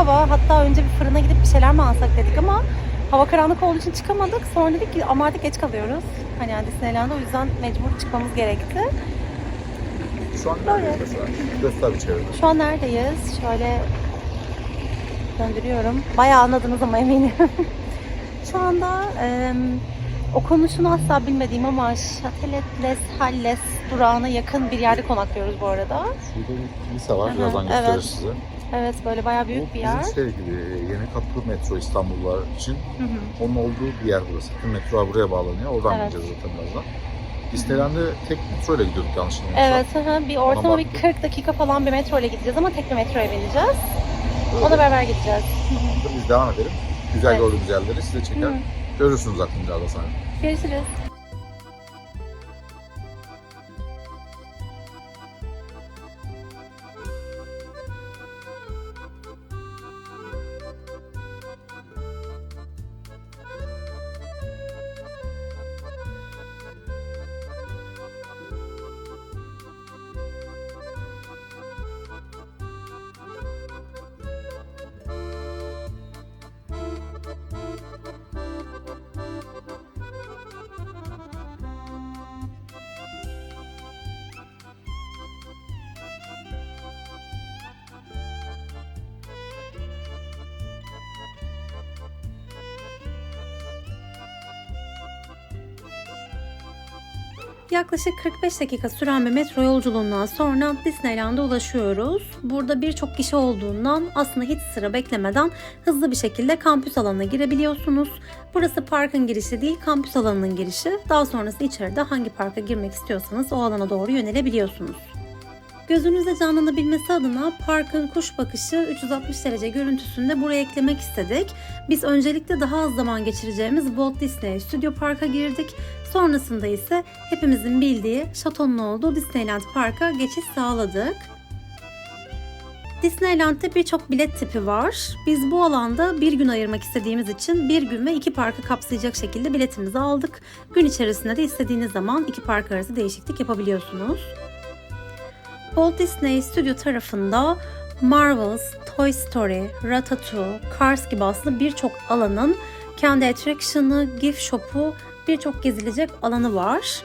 Hava. Hatta önce bir fırına gidip bir şeyler mi alsak dedik ama hava karanlık olduğu için çıkamadık. Sonra dedik ki ama artık geç kalıyoruz. Hani yani Disneyland'a o yüzden mecbur çıkmamız gerekti. Şu an neredeyiz mesela? Göster bir. Şu an neredeyiz? Şöyle döndürüyorum. Bayağı anladınız ama eminim. Şu anda e, okunuşunu asla bilmediğim ama Chatelet Les Halles durağına yakın bir yerde konaklıyoruz bu arada. Şurada bir kilise var. Birazdan evet. gösteririz size. Evet böyle bayağı büyük Bu bir yer. Bizim şey gibi yeni kapı metro İstanbullular için Hı hı. onun olduğu bir yer burası. Tüm metrolar buraya bağlanıyor. Oradan Evet. gideceğiz zaten birazdan. Disneyland'e tek metro ile gidiyorduk yanlış bilmiyorsam. Evet, hı hı. bir ortalama bir baktık. 40 dakika falan bir metro ile gideceğiz ama tek bir metroya bineceğiz. Ona beraber gideceğiz. Biz devam edelim. Güzel Evet. gördüğümüz yerleri size çeker. Hı. Görürsünüz zaten birazdan sonra. Görüşürüz. Yaklaşık 45 dakika süren bir metro yolculuğundan sonra Disneyland'a ulaşıyoruz. Burada birçok kişi olduğundan aslında hiç sıra beklemeden hızlı bir şekilde kampüs alanına girebiliyorsunuz. Burası parkın girişi değil, kampüs alanının girişi. Daha sonrası içeride hangi parka girmek istiyorsanız o alana doğru yönelebiliyorsunuz. Gözünüzde canlanabilmesi adına parkın kuş bakışı 360 derece görüntüsünde buraya eklemek istedik. Biz öncelikle daha az zaman geçireceğimiz Walt Disney Studio Park'a girdik. Sonrasında ise hepimizin bildiği şatonun olduğu Disneyland Park'a geçiş sağladık. Disneyland'de birçok bilet tipi var. Biz bu alanda bir gün ayırmak istediğimiz için bir gün ve iki parkı kapsayacak şekilde biletimizi aldık. Gün içerisinde de istediğiniz zaman iki park arası değişiklik yapabiliyorsunuz. Walt Disney Studio tarafında Marvels, Toy Story, Ratatouille, Cars gibi aslında birçok alanın kendi attraction'ı, gift shop'u, birçok gezilecek alanı var.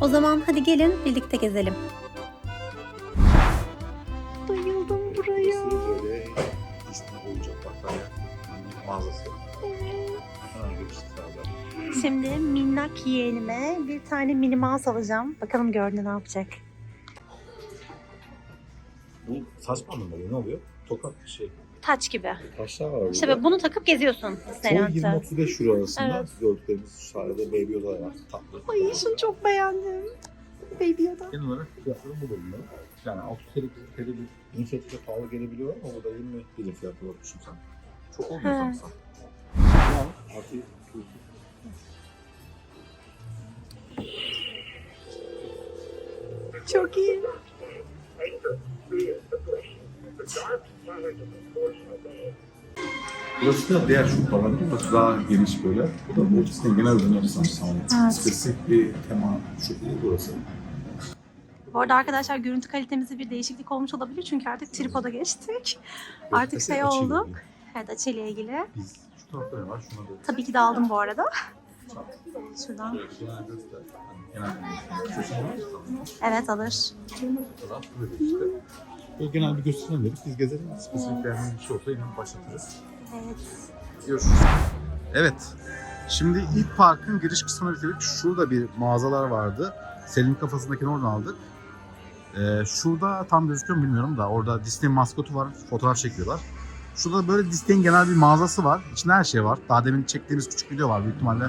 O zaman hadi gelin birlikte gezelim. Şimdi minnak yeğenime bir tane mini mouse alacağım. Bakalım gördü ne yapacak. Bu saçma mı böyle? Ne oluyor? Tokat şey. Taç gibi. Taşlar var burada. İşte böyle bunu takıp geziyorsun Disneyland'da. 20-35 euro arasında Evet. gördüklerimiz şu sahilde Baby Yoda var. Tatlı. Ay şunu çok beğendim. Baby Yoda. Genel olarak fiyatları bu bölümde. Yani 30 TL, TL bir inisiyatifte pahalı gelebiliyor ama burada 20 birim fiyatı var düşün sen. Çok olmuyor He. sanırsam. Artı Çok iyi. Burası da diğer şu falan burası daha geniş böyle. Bu da Disney genel ürünleri sanırsam. Evet. Spesifik bir tema şu değil burası. Bu arada arkadaşlar görüntü kalitemizde bir değişiklik olmuş olabilir çünkü artık tripoda geçtik. Artık şey açıyla oldu. ilgili. Evet açıyla ilgili. Biz şu tarafta ne var? Şuna da Tabii ki de aldım bu arada. Şuradan. Evet alır. Böyle genel bir gösterelim dedik. Biz gezelim. Spesifik beğendiğimiz bir şey olsa yine başlatırız. Evet. Görüşürüz. Evet. Şimdi ilk parkın giriş kısmını bitirdik. Şurada bir mağazalar vardı. Selin'in kafasındakini oradan aldık. Ee, şurada tam gözüküyor mu bilmiyorum da orada Disney maskotu var. Fotoğraf çekiyorlar. Şurada böyle Disney'in genel bir mağazası var. İçinde her şey var. Daha demin çektiğimiz küçük video var. Büyük ihtimalle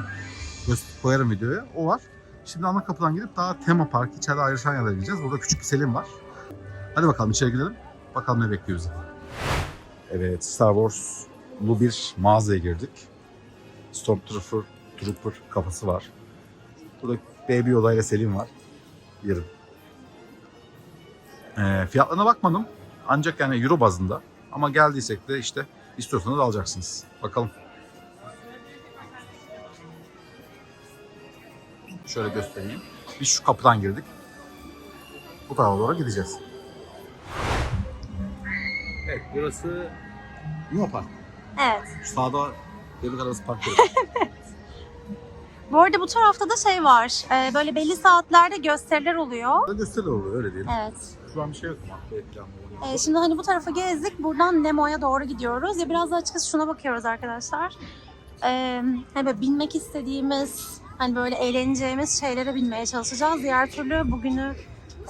koyarım videoya. O var. Şimdi ana kapıdan gidip daha tema park içeride ayrışan yerlere gideceğiz. Burada küçük bir Selim var. Hadi bakalım içeri girelim. Bakalım ne bekliyor bizi. Evet Star Wars'lu bir mağazaya girdik. Stormtrooper Trooper kafası var. Burada Baby Yoda ile Selim var. Yerim. Ee, fiyatlarına bakmadım. Ancak yani euro bazında. Ama geldiysek de işte istiyorsanız alacaksınız. Bakalım. Şöyle göstereyim. Biz şu kapıdan girdik. Bu tarafa doğru gideceğiz. Evet burası Luna Park. Evet. Şu sağda devlet arası park yok. Bu arada bu tarafta da şey var. e, böyle belli saatlerde gösteriler oluyor. Burada gösteri oluyor öyle diyelim. Evet. Şu an bir şey yok planlı. E, şimdi hani bu tarafa gezdik. Buradan Nemo'ya doğru gidiyoruz. Ya biraz da açıkçası şuna bakıyoruz arkadaşlar. E, hani böyle binmek istediğimiz, hani böyle eğleneceğimiz şeylere binmeye çalışacağız. Diğer türlü bugünü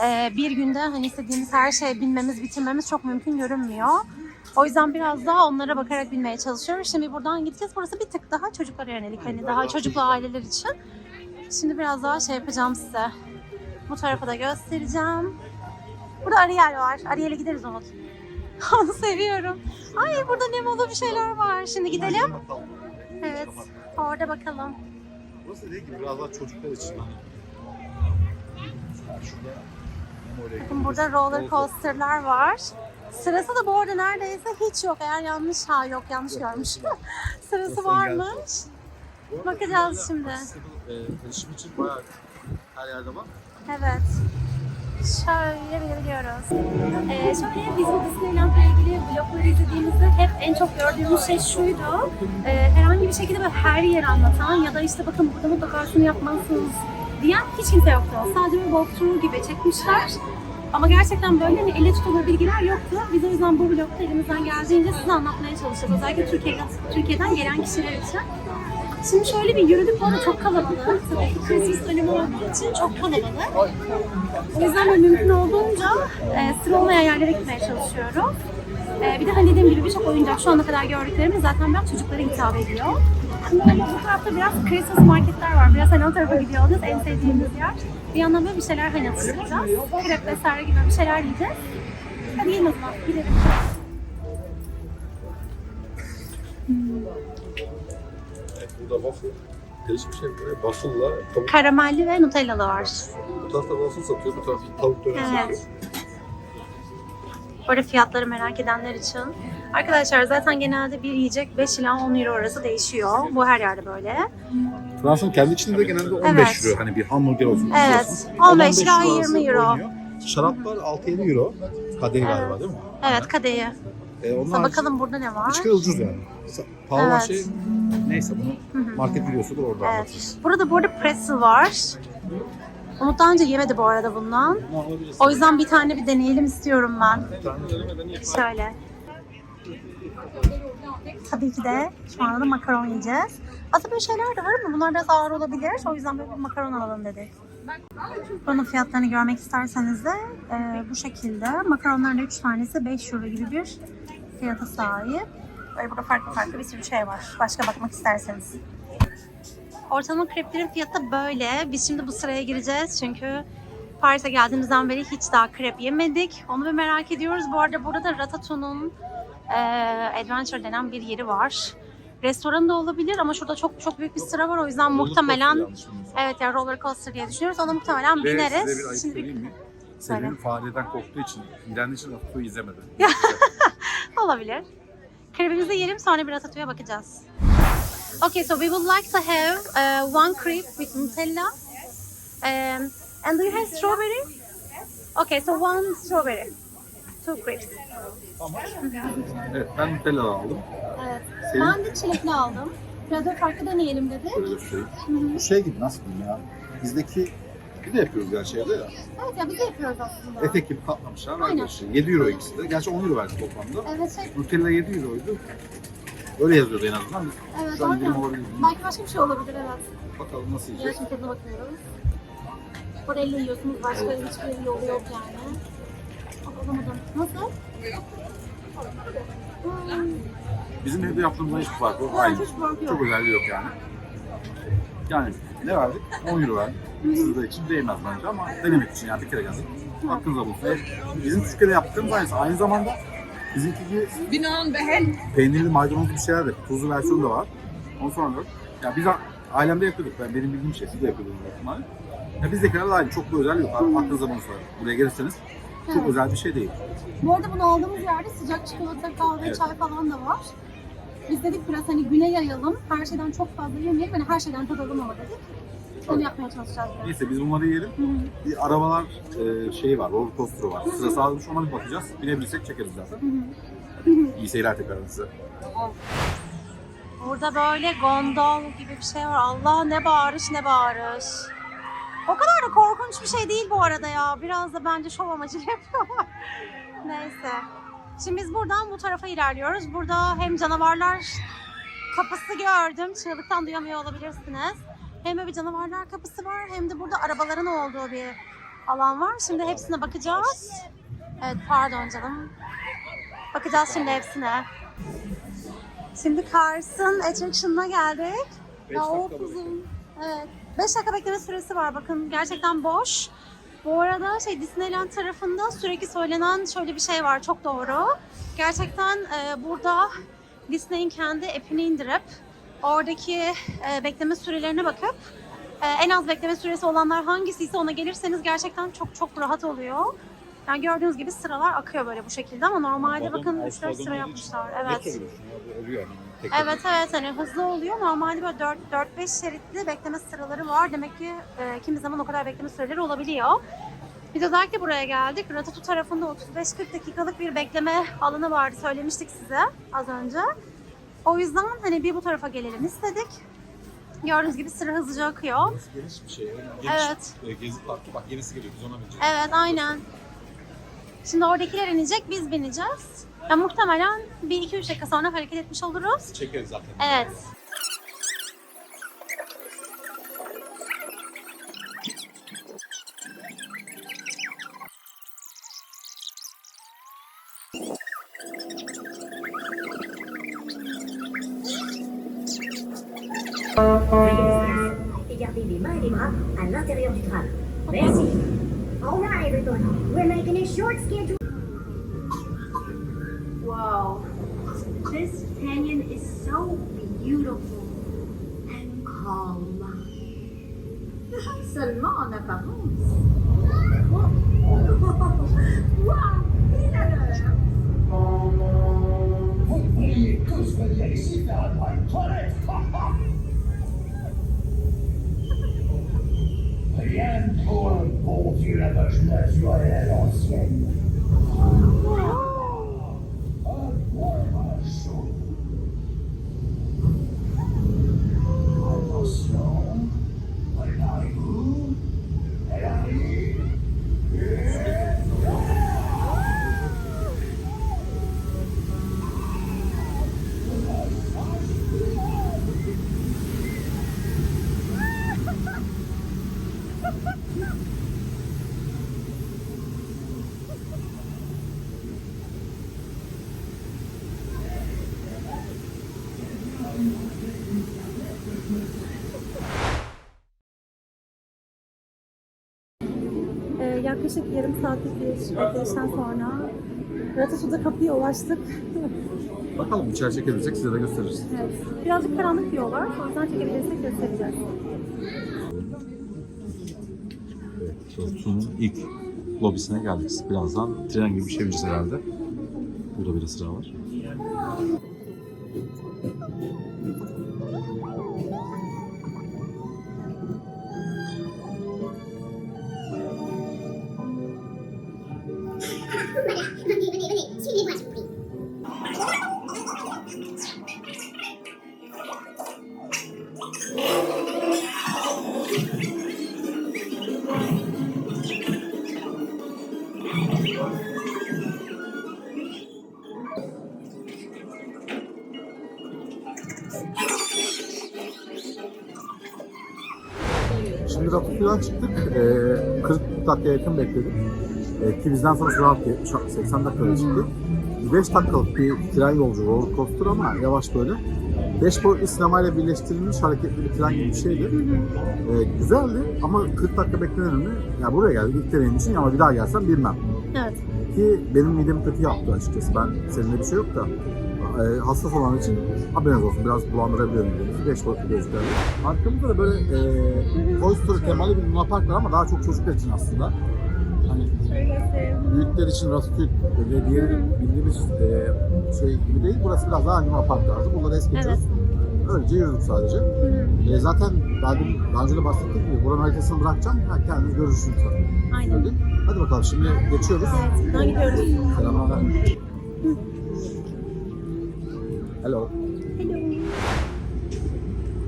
e, bir günde hani istediğimiz her şeye binmemiz, bitirmemiz çok mümkün görünmüyor. O yüzden biraz daha onlara bakarak binmeye çalışıyoruz. Şimdi buradan gideceğiz. Burası bir tık daha çocuklara yönelik. Hani daha çocuklu aileler için. Şimdi biraz daha şey yapacağım size. Bu tarafa da göstereceğim. Burada Ariel var. Ariel'e gideriz Umut. Onu seviyorum. Ay burada Nemo'lu bir şeyler var. Şimdi gidelim. Evet. Orada bakalım. Burası değil ki biraz daha çocuklar için. Şurada Bakın burada roller coaster'lar var. Sırası da bu arada neredeyse hiç yok. Eğer yanlış ha yok yanlış görmüş. Sırası varmış. Bakacağız şimdi. Erişim için bayağı her yerde var. Evet. Şöyle bir gidiyoruz. Ee, şöyle biz bu Disneyland'la ilgili vlogları izlediğimizde hep en çok gördüğümüz şey şuydu. Ee, herhangi bir şekilde böyle her yeri anlatan ya da işte bakın burada mutlaka şunu yapmalısınız diyen hiç kimse yoktu. Sadece bir walkthrough gibi çekmişler. Ama gerçekten böyle hani elle tutulur bilgiler yoktu. Biz o yüzden bu vlogda elimizden geldiğince size anlatmaya çalıştık. Özellikle Türkiye'den, Türkiye'den gelen kişiler için. Şimdi şöyle bir yürüdük bu arada çok kalabalık. Tabii ki Christmas dönemi olduğu için çok kalabalık. O yüzden böyle mümkün olduğunca e, sıra olmayan yerlere gitmeye çalışıyorum. E, bir de hani dediğim gibi birçok oyuncak şu ana kadar gördüklerimiz zaten biraz çocuklara hitap ediyor. Şimdi bu tarafta biraz Christmas marketler var. Biraz hani o tarafa gidiyor olacağız. En sevdiğimiz yer. Bir yandan böyle bir şeyler hani atıştıracağız. Krep vesaire gibi bir şeyler yiyeceğiz. Hadi gelin o zaman gidelim. Burada waffle. Değişik bir şey böyle waffle'la tavuk. Karamelli ve Nutellalı var. Bu tarafta waffle satıyor, bu tarafta tavuk döner satıyor. Evet. Burada fiyatları merak edenler için. Arkadaşlar zaten genelde bir yiyecek 5 ila 10 euro arası değişiyor. Bu her yerde böyle. Fransa'nın kendi içinde de genelde 15 Evet. euro. Hani bir hamburger olsun. Evet. istiyorsun. 15 ila 15 20 euro. oynuyor. Şaraplar 6-7 euro. Kadehi galiba değil mi? Evet kadeyi. E, onlar bakalım burada ne var. Hiç kadar ucuz yani. Sa- Pahalı Evet. şey neyse bunu market videosudur orada Evet. anlatırız. Burada bu arada pretzel var. Umut daha önce yemedi bu arada bundan. O yüzden bir tane bir deneyelim istiyorum ben. Şöyle. Tabii ki de şu anda da makaron yiyeceğiz. Aslında böyle şeyler de var ama bunlar biraz ağır olabilir. O yüzden böyle bir makaron alalım dedik. Bunun fiyatlarını görmek isterseniz de e, bu şekilde. Makaronların 3 tanesi 5 euro gibi bir fiyata sahip. Böyle burada farklı farklı bir sürü şey var. Başka bakmak isterseniz. Ortalama kreplerin fiyatı böyle. Biz şimdi bu sıraya gireceğiz çünkü Paris'e geldiğimizden beri hiç daha krep yemedik. Onu bir merak ediyoruz. Bu arada burada da Ratatouille'un e, Adventure denen bir yeri var. Restoran da olabilir ama şurada çok çok büyük bir sıra var. O yüzden muhtemelen evet ya roller coaster diye düşünüyoruz. Ona muhtemelen Ve bineriz. size bir ayıp Şimdi mi? Senin fareden korktuğu için, iğrendiği için Ratatouille izlemedi. olabilir. Krebimizi yiyelim sonra bir ratatouille'ya bakacağız. Okay, so we would like to have uh, one crepe with Nutella. Um, and do you have strawberry? Okay, so one strawberry. Two crepes. evet ben Nutella aldım. Evet. Senin? Ben de çilekli aldım. Biraz da farklı deneyelim dedik. Şöyle. Bu şey gibi nasıl diyeyim ya? Bizdeki bir de yapıyoruz ya şeyde ya. Evet ya biz de yapıyoruz aslında. Etek gibi katlamışlar. Aynen. Aynen. 7 euro ikisi de. Gerçi 10 euro verdik toplamda. Evet şey, Nutella 7 euroydu. Öyle yazıyordu en azından. evet Şu an olabilir. Belki başka bir şey olabilir evet. Bakalım nasıl yiyeceğiz. şimdi tadına bakıyoruz. Elle yiyorsunuz. Başka hiçbir yolu yok yani. Bak alamadım. Nasıl? Hmm. Bizim evde yaptığımızdan hiçbir farkı yok. Evet, Aynı. hiç farkı yok. Çok özelliği yok yani. Yani ne verdik? 10 euro verdik. Sizde için değmez bence ama denemek için yani bir kere geldik. Aklınıza bulsun. Bizim Türkiye'de yaptığımız aynısı. Aynı zamanda bizimki gibi Binan Behen. peynirli maydanozlu bir şeyler de tuzlu versiyonu da var. Onu sonra ya biz ailemde yapıyorduk. Ben benim bildiğim şey siz de yapıyordunuz büyük ihtimalle. Ya bizdekilerde de aynı. Çok bir özel yok. Aklınıza bunu söyleyin. Buraya gelirseniz çok Evet. özel bir şey değil. Bu arada bunu aldığımız yerde sıcak çikolata, kahve, Evet. çay falan da var. Biz dedik biraz hani güne yayalım, her şeyden çok fazla yemeyelim, hani her şeyden tadalım ama dedik. Onu yapmaya çalışacağız biraz. Neyse biz bunları yiyelim. Hı. Bir arabalar e, şeyi var, roller coaster'ı var. Sırası almış ona bir bakacağız. Binebilirsek çekeriz zaten. İyi seyirler tekrar size. Burada böyle gondol gibi bir şey var. Allah ne bağırış ne bağırış. O kadar da korkunç bir şey değil bu arada ya. Biraz da bence şov amacıyla yapıyorlar. Neyse. Şimdi biz buradan bu tarafa ilerliyoruz. Burada hem canavarlar kapısı gördüm. Çığlıktan duyamıyor olabilirsiniz. Hem böyle bir canavarlar kapısı var hem de burada arabaların olduğu bir alan var. Şimdi hepsine bakacağız. Evet pardon canım. Bakacağız şimdi hepsine. Şimdi Kars'ın attraction'ına geldik. Ya o uzun. Evet. 5 dakika bekleme süresi var bakın gerçekten boş. Bu arada şey Disneyland tarafında sürekli söylenen şöyle bir şey var çok doğru. Gerçekten e, burada Disney'in kendi app'ini indirip oradaki e, bekleme sürelerine bakıp e, en az bekleme süresi olanlar hangisiyse ona gelirseniz gerçekten çok çok rahat oluyor. Yani gördüğünüz gibi sıralar akıyor böyle bu şekilde ama normalde bakın 3-4 sıra yapmışlar. Evet. Evet evet hani hızlı oluyor. Normalde böyle 4 4 5 şeritli bekleme sıraları var. Demek ki e, kimi zaman o kadar bekleme süreleri olabiliyor. Biz özellikle buraya geldik. Ratatu tarafında 35-40 dakikalık bir bekleme alanı vardı. Söylemiştik size az önce. O yüzden hani bir bu tarafa gelelim istedik. Gördüğünüz gibi sıra hızlıca akıyor. Geniş bir şey. Evet. e, gezi parkı. Bak yenisi geliyor. Biz ona bineceğiz. Evet aynen. Şimdi oradakiler inecek, biz bineceğiz. Ya muhtemelen bir iki üç dakika sonra hareket etmiş oluruz. Çekeriz zaten. Evet. et gardez les mains et les bras à l'intérieur du tram. Schedule. Wow, this canyon is so beautiful and calm. Seulement en apparence. Yaklaşık yarım saatlik bir bekleyişten sonra Ratatu'da kapıya ulaştık. Bakalım içeri çekebilirsek size de gösteririz. evet. Birazcık karanlık bir yol var. O yüzden çekebilirsek göstereceğiz. Evet, Rotu'nun ilk lobisine geldik. Birazdan tren gibi bir şey bineceğiz herhalde. Burada bir sıra var. Şimdi Ratatouille'dan çıktık. Ee, 40 dakika yakın bekledik. Ee, ki bizden sonra sıra 80 dakikada çıktı. 5 dakikalık bir tren yolcu roller coaster ama yavaş böyle. 5 boyutlu sinemayla birleştirilmiş hareketli bir tren gibi bir şeydi. Ee, güzeldi ama 40 dakika beklemeden mi? Ya buraya geldik ilk deneyim için ama bir daha gelsem bilmem. Evet. Ki benim midemi kötü yaptı açıkçası. Ben seninle bir şey yok da e, hassas olan için haberiniz olsun biraz bulandırabiliyor midemizi. 5 boyutlu gözlüklerle. Arkamızda da böyle e, Toy Story temalı bir Luna Park var ama daha çok çocuklar için aslında. Hani büyükler için Ratatouille ve diğeri bildiğimiz e, şey gibi değil. Burası biraz daha Luna Park tarzı. Bunları es geçiyoruz. Öylece yürüdük sadece. E, zaten daha, dün- daha önce de bahsettiğim gibi buranın haritasını bırakacağım. Ya kendiniz görürsünüz. Aynen. Öyle. Hadi bakalım şimdi geçiyoruz. Evet, buradan gidiyoruz. Selamlar. Hello.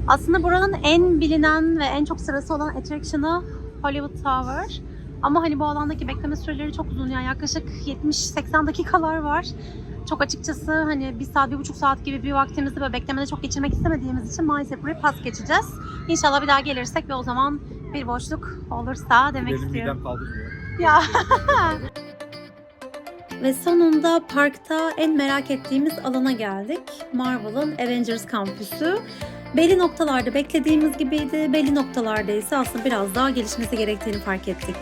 Aslında buranın en bilinen ve en çok sırası olan attraction'ı Hollywood Tower. Ama hani bu alandaki bekleme süreleri çok uzun yani yaklaşık 70-80 dakikalar var. Çok açıkçası hani bir saat, bir buçuk saat gibi bir vaktimizi böyle beklemede çok geçirmek istemediğimiz için maalesef burayı pas geçeceğiz. İnşallah bir daha gelirsek ve o zaman bir boşluk olursa demek istiyorum. kaldırmıyor. Ya. Ve sonunda parkta en merak ettiğimiz alana geldik. Marvel'ın Avengers kampüsü. Belli noktalarda beklediğimiz gibiydi. Belli noktalarda ise aslında biraz daha gelişmesi gerektiğini fark ettik.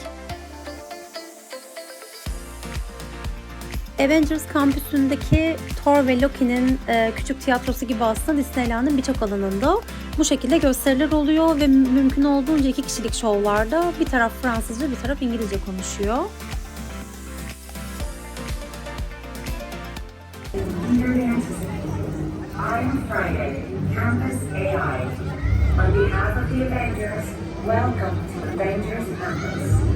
Avengers kampüsündeki Thor ve Loki'nin e, küçük tiyatrosu gibi aslında Disneyland'ın birçok alanında bu şekilde gösteriler oluyor ve mümkün olduğunca iki kişilik şovlarda bir taraf Fransızca bir taraf İngilizce konuşuyor. I'm Friday, Campus AI. On behalf of the Avengers, welcome to Avengers Campus.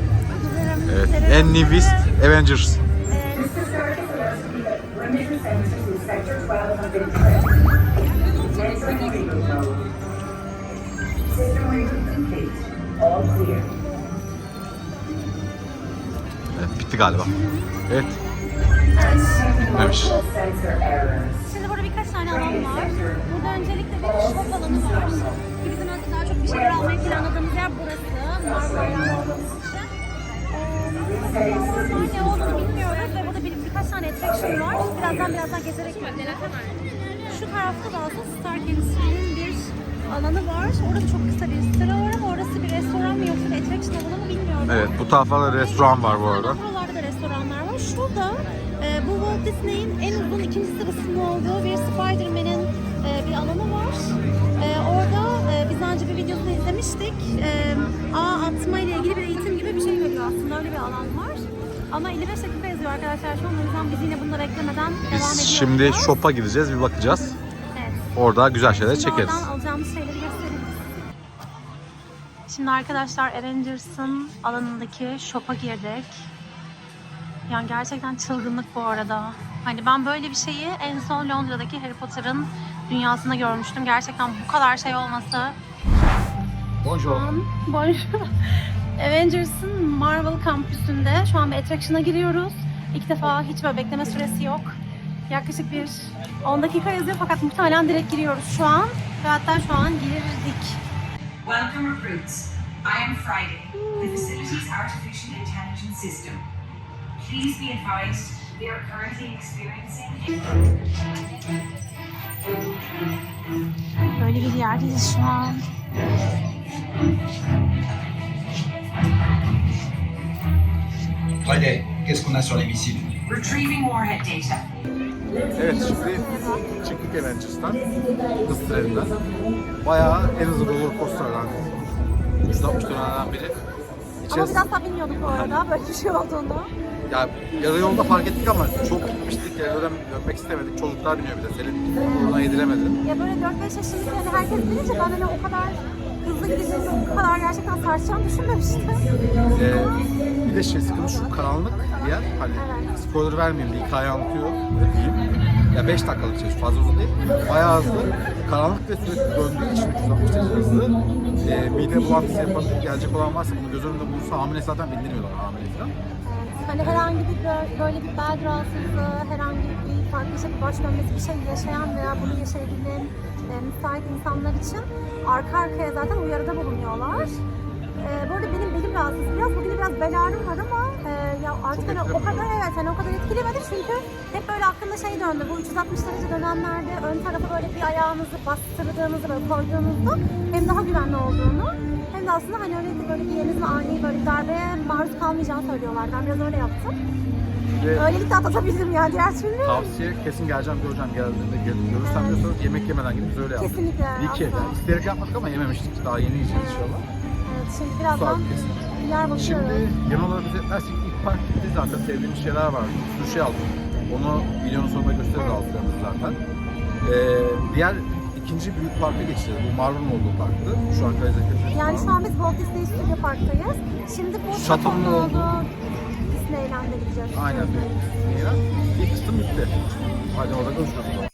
Evet. En newest Avengers. Evet, bitti galiba. Evet. Errors. Şimdi burada birkaç tane alan var. Burada öncelikle bir shop alanı var. Bizim aslında daha çok bir şeyler almayı planladığımız yer burası. Marmara'dan olduğumuz için. Alanlar ne olduğunu bilmiyoruz ve burada bir, birkaç tane attraction var. Birazdan birazdan gezerek göreceğiz. Şu tarafta da aslında Stark Industry'nin bir alanı var. Orada çok kısa bir sıra var ama orası bir restoran mı yoksa bir attraction alanı mı bilmiyorum. Evet, bu taraflarda restoran var bu arada. Buralarda da restoranlar var. Şurada e, bu Walt Disney'in en uzun ikinci sırasının olduğu bir Spider-Man'in e, bir alanı var. E, orada e, biz daha önce bir videosunu izlemiştik. E, ağ atma ile ilgili bir eğitim bir şey veriyor aslında. Öyle bir alan var. Ama 55 dakika yazıyor arkadaşlar şu an. O yüzden biz yine bunu beklemeden devam Biz ediyoruz. şimdi shop'a gideceğiz, bir bakacağız. Evet. Orada güzel şeyler Şimdi çekeriz. oradan alacağımız şeyleri gösteririz. Şimdi arkadaşlar Avengers'ın alanındaki shop'a girdik. Yani gerçekten çılgınlık bu arada. Hani ben böyle bir şeyi en son Londra'daki Harry Potter'ın dünyasında görmüştüm. Gerçekten bu kadar şey olması. Bonjour. Bonjour. Avengers'ın Marvel kampüsünde şu an bir attraction'a giriyoruz. İlk defa hiç böyle bekleme süresi yok. Yaklaşık bir 10 dakika yazıyor fakat muhtemelen direkt giriyoruz şu an. Ve hatta şu an girdik. Welcome recruits. I am Friday, the facility's artificial intelligence system. Please be advised we are currently experiencing Böyle bir yerdeyiz şu an. Friday, qu'est-ce qu'on a sur les missiles retrieving warhead data. Evet, şimdi çıktık Avengers'tan, hız treninden. Bayağı en hızlı roller coaster'dan, 360 dönenden biri. Ama İçerisi, biraz daha bilmiyorduk bu arada böyle bir şey olduğunu. ya yarı yolda fark ettik ama çok gitmiştik, geri dön, dönmek istemedik. Çocuklar biniyor bir de, Selin buna yediremedi. Ya böyle 4-5 yaşındaki hani herkes bilince ben hani o kadar hızlı gideceğini, o kadar gerçekten sarsacağını düşünmemiştim. Ee, bir de şey sıkıntı şu karanlık bir yer. Hani spoiler vermeyeyim bir hikaye anlatıyor diyeyim. Ya 5 dakikalık şey fazla uzun değil. Bayağı hızlı. Karanlık ve sürekli döndüğü için 360 derece hızlı. Ee, mide bulantısı yapan gelecek olan varsa bunu göz önünde bulursa hamile zaten bildirmiyorlar hamile falan. Hani herhangi bir bö- böyle bir bel rahatsızlığı, herhangi bir farklı işte bir baş dönmesi bir şey yaşayan veya bunu yaşayabilen e, müsait insanlar için arka arkaya zaten uyarıda bulunuyorlar. E, bu arada benim belim rahatsız biraz. Bugün biraz bel ağrım var ama Ee, ya artık hani o kadar evet hani o kadar etkilemedi çünkü hep böyle aklımda şey döndü. Bu 360 derece dönenlerde ön tarafa böyle bir ayağınızı bastırdığınızı böyle koyduğunuzda hem daha güvenli olduğunu hem de aslında hani öyle böyle bir yerinizin ani böyle bir darbeye maruz kalmayacağını söylüyorlar. Ben biraz öyle yaptım. Ve Öylelikle atlatabildim yani diğer türlü. tavsiye kesin geleceğim göreceğim geldiğinde gel, görürsem diyorsanız yemek yemeden gidip biz öyle yaptık. Kesinlikle. Ki asla. isteyerek yapmadık ama yememiştik. Daha yeni yiyeceğiz inşallah. Evet, şimdi birazdan kesin. yer Şimdi bakıyoruz. genel olarak özetlersek ilk park gitti zaten sevdiğimiz şeyler vardı. Bir sürü şey aldık. Onu videonun sonunda gösteririz aldıklarımızı zaten. Ee, diğer ikinci büyük parka geçeceğiz. Bu Marvel'ın olduğu parktı. Şu an Kayseri'de. Yani şu an biz Walt Disney Studio Park'tayız. Şimdi bu olduğu- olduğu Disneyland'e gideceğiz. Aynen. İlk kısım bitti. Hadi orada görüşürüz.